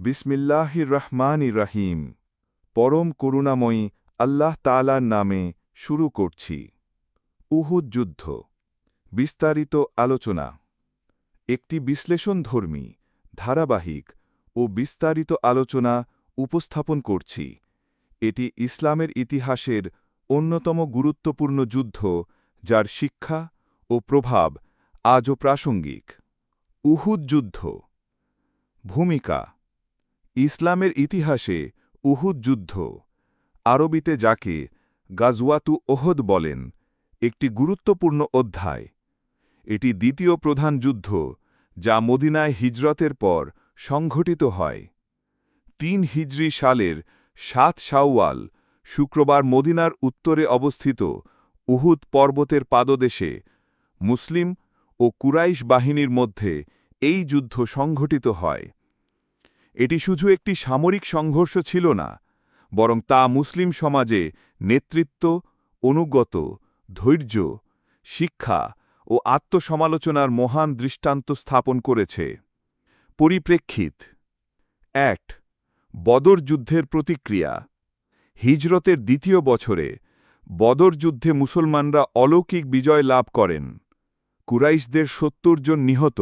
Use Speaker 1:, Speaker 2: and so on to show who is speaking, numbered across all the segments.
Speaker 1: বিসমিল্লাহির রহমান রাহিম। পরম করুণাময়ী আল্লাহ তালার নামে শুরু করছি। উহুদ যুদ্ধ। বিস্তারিত আলোচনা। একটি বিশ্লেষণধর্মী ধারাবাহিক ও বিস্তারিত আলোচনা উপস্থাপন করছি। এটি ইসলামের ইতিহাসের অন্যতম গুরুত্বপূর্ণ যুদ্ধ, যার শিক্ষা ও প্রভাব আজও প্রাসঙ্গিক। উহুদ যুদ্ধ। ভূমিকা। ইসলামের ইতিহাসে উহুদ যুদ্ধ। আরবিতে যাকে গাজওয়াতু ওহদ বলেন, একটি গুরুত্বপূর্ণ অধ্যায়। এটি দ্বিতীয় প্রধান যুদ্ধ, যা মদিনায় হিজরতের পর সংঘটিত হয়। তিন হিজরি সালের সাত শাওয়াল, শুক্রবার মদিনার উত্তরে অবস্থিত উহুদ পর্বতের পাদদেশে মুসলিম ও কুরাইশ বাহিনীর মধ্যে এই যুদ্ধ সংঘটিত হয়। এটি শুধু একটি সামরিক সংঘর্ষ ছিল না, বরং তা মুসলিম সমাজে নেতৃত্ব, অনুগত, ধৈর্য, শিক্ষা ও আত্মসমালোচনার মহান দৃষ্টান্ত স্থাপন করেছে। পরিপ্রেক্ষিত এক, বদর যুদ্ধের প্রতিক্রিয়া। হিজরতের দ্বিতীয় বছরে বদর যুদ্ধে মুসলমানরা অলৌকিক বিজয় লাভ করেন। কুরাইশদের সত্তর জন নিহত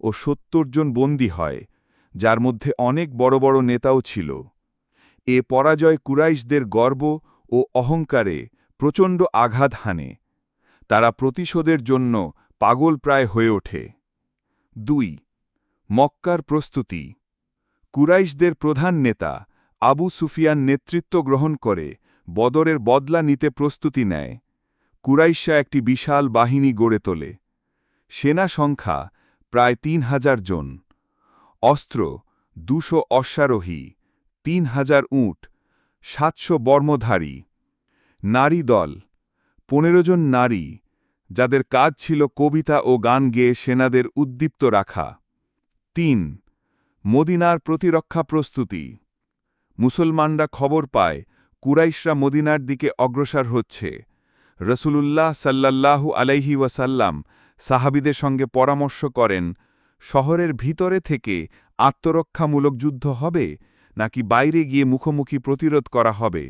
Speaker 1: ও সত্তর জন বন্দী হয়। যার মধ্যে অনেক বড় বড় নেতাও ছিল। এ পরাজয় কুরাইশদের গর্ব ও অহংকারে প্রচণ্ড আঘাত হানে। তারা প্রতিশোধের জন্য পাগল প্রায় হয়ে ওঠে। দুই, মক্কার প্রস্তুতি। কুরাইশদের প্রধান নেতা আবু সুফিয়ান নেতৃত্ব গ্রহণ করে বদরের বদলা নিতে প্রস্তুতি নেয়। কুরাইশা একটি বিশাল বাহিনী গড়ে তোলে। সেনা সংখ্যা প্রায় তিন হাজার জন। অস্ত্র, দুশো অশ্বারোহী, তিন হাজার উঁট, সাতশো বর্মধারী। নারী দল, পনেরো জন নারী, যাদের কাজ ছিল কবিতা ও গান গেয়ে সেনাদের উদ্দীপ্ত রাখা। তিন, মদিনার প্রতিরক্ষা প্রস্তুতি। মুসলমানরা খবর পায়, কুরাইশরা মদিনার দিকে অগ্রসর হচ্ছে। রসুলুল্লাহ সাল্লাল্লাহু আলাইহি ওয়াসাল্লাম সাহাবিদের সঙ্গে পরামর্শ করেন শহরের ভিতরে থেকে আত্মরক্ষামূলক যুদ্ধ হবে, নাকি বাইরে গিয়ে মুখোমুখি প্রতিরোধ করা হবে?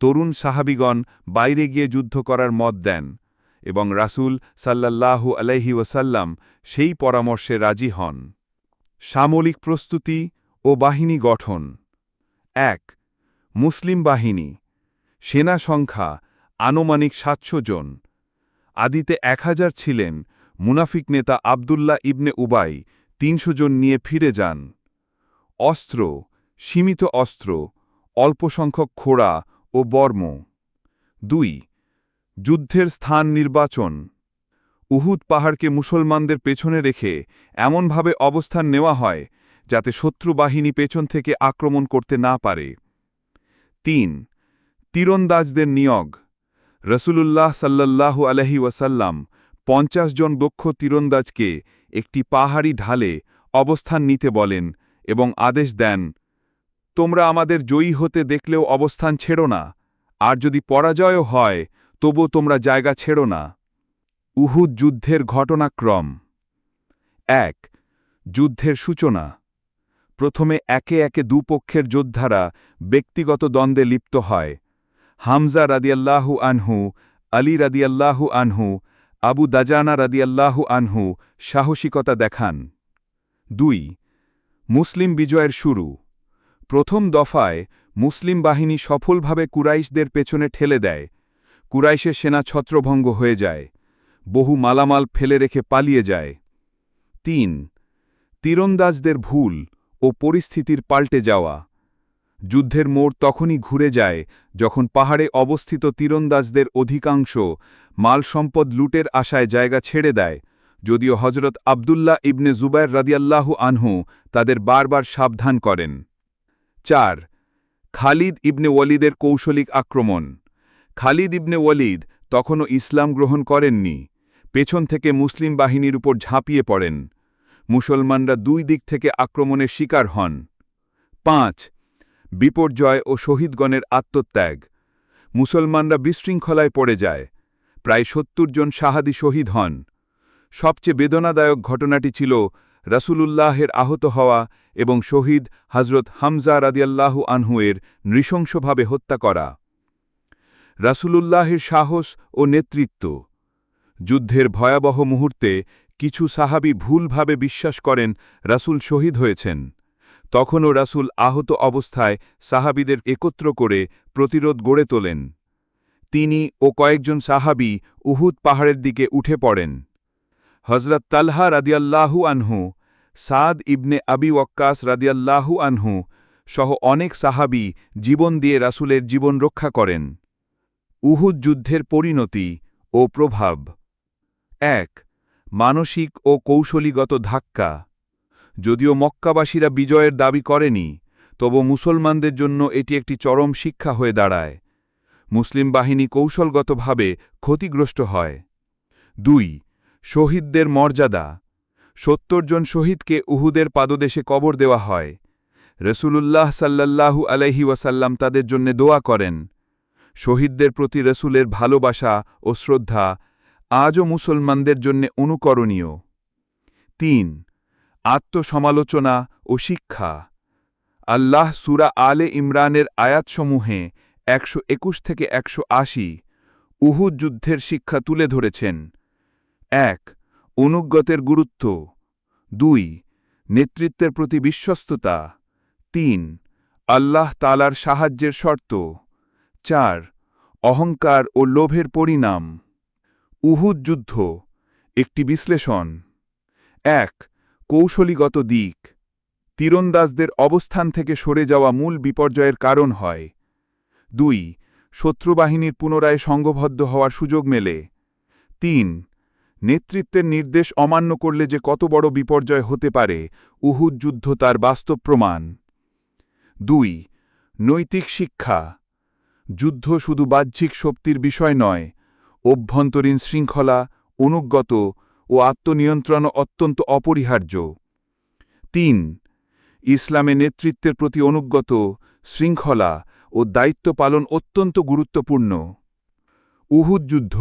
Speaker 1: তরুণ সাহাবিগণ বাইরে গিয়ে যুদ্ধ করার মত দেন, এবং রাসূল সাল্লাল্লাহু আলাইহি ওয়াসাল্লাম সেই পরামর্শে রাজি হন। সামরিক প্রস্তুতি ও বাহিনী গঠন। এক, মুসলিম বাহিনী। সেনা সংখ্যা আনুমানিক সাতশো জন। আদিতে এক হাজার ছিলেন মুনাফিক নেতা আবদুল্লাহ ইবনে উবাই তিনশো জন নিয়ে ফিরে যান। অস্ত্র, সীমিত অস্ত্র অল্প সংখ্যক খোড়া ও বর্ম। দুই, যুদ্ধের স্থান নির্বাচন। উহুদ পাহাড়কে মুসলমানদের পেছনে রেখে এমনভাবে অবস্থান নেওয়া হয় যাতে শত্রু বাহিনী পেছন থেকে আক্রমণ করতে না পারে। তিন, তীরন্দাজদের নিয়োগ। রসুলুল্লাহ সাল্লাল্লাহু আলহি ওয়াসাল্লাম পঞ্চাশ জন দক্ষ তীরন্দাজকে একটি পাহাড়ি ঢালে অবস্থান নিতে বলেন এবং আদেশ দেন, তোমরা আমাদের জয়ী হতে দেখলেও অবস্থান ছেড়ো না, আর যদি পরাজয়ও হয় তবু তোমরা জায়গা ছেড়ো না। উহুদ যুদ্ধের ঘটনাক্রম। এক, যুদ্ধের সূচনা। প্রথমে একে একে দুপক্ষের যোদ্ধারা ব্যক্তিগত দ্বন্দ্বে লিপ্ত হয়। হামজা রাদিয়াল্লাহু আনহু, আলী রাদিয়াল্লাহু আনহু আবু দাজানা রাদিয়াল্লাহু আনহু সাহসিকতা দেখান। দুই, মুসলিম বিজয়ের শুরু। প্রথম দফায় মুসলিম বাহিনী সফলভাবে কুরাইশদের পেছনে ঠেলে দেয়। কুরাইশের সেনা ছত্রভঙ্গ হয়ে যায়। বহু মালামাল ফেলে রেখে পালিয়ে যায়। তিন, তীরন্দাজদের ভুল ও পরিস্থিতির পাল্টে যাওয়া। যুদ্ধের মোড় তখনই ঘুরে যায় যখন পাহাড়ে অবস্থিত তীরন্দাজদের অধিকাংশ মাল সম্পদ লুটের আশায় জায়গা ছেড়ে দেয়, যদিও হজরত আবদুল্লাহ ইবনে জুবাইর রাদিয়াল্লাহু আনহু তাদের বারবার সাবধান করেন। চার, খালিদ ইবনে ওয়ালিদের কৌশলিক আক্রমণ। খালিদ ইবনে ওয়ালিদ তখনও ইসলাম গ্রহণ করেননি, পেছন থেকে মুসলিম বাহিনীর উপর ঝাঁপিয়ে পড়েন। মুসলমানরা দুই দিক থেকে আক্রমণের শিকার হন। পাঁচ, বিপর্যয় ও শহীদগণের আত্মত্যাগ। মুসলমানরা বিশৃঙ্খলায় পড়ে যায় প্রায় সত্তর জন শাহাদি শহীদ হন। সবচেয়ে বেদনাদায়ক ঘটনাটি ছিল রাসূলুল্লাহের আহত হওয়া এবং শহীদ হজরত হামজা রাদিয়াল্লাহু আনহুয়ের নৃশংসভাবে হত্যা করা। রাসূলুল্লাহের সাহস ও নেতৃত্ব। যুদ্ধের ভয়াবহ মুহূর্তে কিছু সাহাবি ভুলভাবে বিশ্বাস করেন রাসূল শহীদ হয়েছেন। তখনও রাসূল আহত অবস্থায় সাহাবিদের একত্র করে প্রতিরোধ গড়ে তোলেন। তিনি ও কয়েকজন সাহাবি উহুদ পাহাড়ের দিকে উঠে পড়েন। হজরত তালহা রাদিয়াল্লাহু আনহু, সাদ ইবনে আবি ওয়াক্কাস রাদিয়াল্লাহু আনহু সহ অনেক সাহাবি জীবন দিয়ে রাসূলের জীবন রক্ষা করেন। উহুদ যুদ্ধের পরিণতি ও প্রভাব। এক, মানসিক ও কৌশলীগত ধাক্কা। যদিও মক্কাবাসীরা বিজয়ের দাবি করেনি, তবু মুসলমানদের জন্য এটি একটি চরম শিক্ষা হয়ে দাঁড়ায়। মুসলিম বাহিনী কৌশলগতভাবে ক্ষতিগ্রস্ত হয়। দুই, শহীদদের মর্যাদা। সত্তর জন শহীদকে উহুদের পাদদেশে কবর দেওয়া হয়। রসুলুল্লাহ সাল্লাল্লাহু আলহি ওয়াসাল্লাম তাদের জন্য দোয়া করেন। শহীদদের প্রতি রসুলের ভালোবাসা ও শ্রদ্ধা আজও মুসলমানদের জন্য অনুকরণীয়। তিন, আত্মসমালোচনা ও শিক্ষা। আল্লাহ সুরা আলে ইমরানের আয়াতসমূহে একশো একুশ থেকে একশো আশি উহুদ যুদ্ধের শিক্ষা তুলে ধরেছেন। এক অনুজ্ঞতের গুরুত্ব। দুই, নেতৃত্বের প্রতি বিশ্বস্ততা। তিন, আল্লাহ তালার সাহায্যের শর্ত। চার, অহংকার ও লোভের পরিণাম। উহুদ যুদ্ধ, একটি বিশ্লেষণ। এক, কৌশলীগত দিক। তীরন্দাজদের অবস্থান থেকে সরে যাওয়া মূল বিপর্যয়ের কারণ হয়। দুই, শত্রুবাহিনীর পুনরায় সংঘবদ্ধ হওয়ার সুযোগ মেলে। তিন, নেতৃত্বের নির্দেশ অমান্য করলে যে কত বড় বিপর্যয় হতে পারে, উহুদ যুদ্ধ তার বাস্তব প্রমাণ। দুই, নৈতিক শিক্ষা। যুদ্ধ শুধু বাহ্যিক শক্তির বিষয় নয়, অভ্যন্তরীণ শৃঙ্খলা অনুজ্ঞত ও আত্মনিয়ন্ত্রণ অত্যন্ত অপরিহার্য। তিন, ইসলামে নেতৃত্বের প্রতি অনুজ্ঞত শৃঙ্খলা ও দায়িত্ব পালন অত্যন্ত গুরুত্বপূর্ণ। উহুদ যুদ্ধ,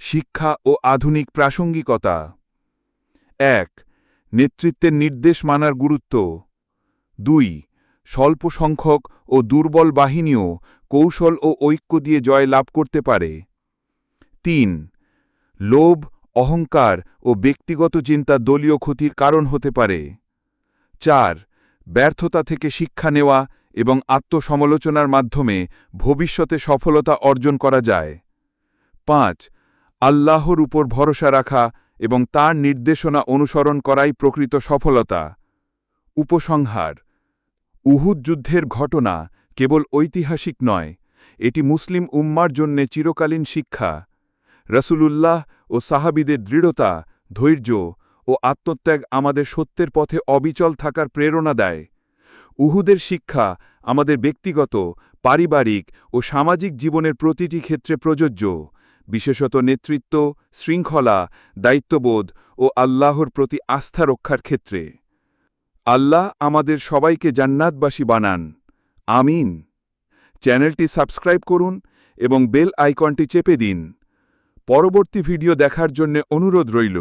Speaker 1: শিক্ষা ও আধুনিক প্রাসঙ্গিকতা। এক, নেতৃত্বের নির্দেশ মানার গুরুত্ব। দুই, স্বল্প সংখ্যক ও দুর্বল বাহিনীও কৌশল ও ঐক্য দিয়ে জয় লাভ করতে পারে। তিন, লোভ, অহংকার ও ব্যক্তিগত চিন্তা দলীয় ক্ষতির কারণ হতে পারে। চার, ব্যর্থতা থেকে শিক্ষা নেওয়া এবং আত্মসমালোচনার মাধ্যমে ভবিষ্যতে সফলতা অর্জন করা যায়। পাঁচ, আল্লাহর উপর ভরসা রাখা এবং তার নির্দেশনা অনুসরণ করাই প্রকৃত সফলতা। উপসংহার, উহুদ যুদ্ধের ঘটনা কেবল ঐতিহাসিক নয়, এটি মুসলিম উম্মার জন্যে চিরকালীন শিক্ষা। রসুলুল্লাহ ও সাহাবিদের দৃঢ়তা, ধৈর্য ও আত্মত্যাগ আমাদের সত্যের পথে অবিচল থাকার প্রেরণা দেয়। উহুদের শিক্ষা আমাদের ব্যক্তিগত, পারিবারিক ও সামাজিক জীবনের প্রতিটি ক্ষেত্রে প্রযোজ্য, বিশেষত নেতৃত্ব, শৃঙ্খলা, দায়িত্ববোধ ও আল্লাহর প্রতি আস্থা রক্ষার ক্ষেত্রে। আল্লাহ আমাদের সবাইকে জান্নাতবাসী বানান। আমিন। চ্যানেলটি সাবস্ক্রাইব করুন এবং বেল আইকনটি চেপে দিন। পরবর্তী ভিডিও দেখার জন্য অনুরোধ রইল।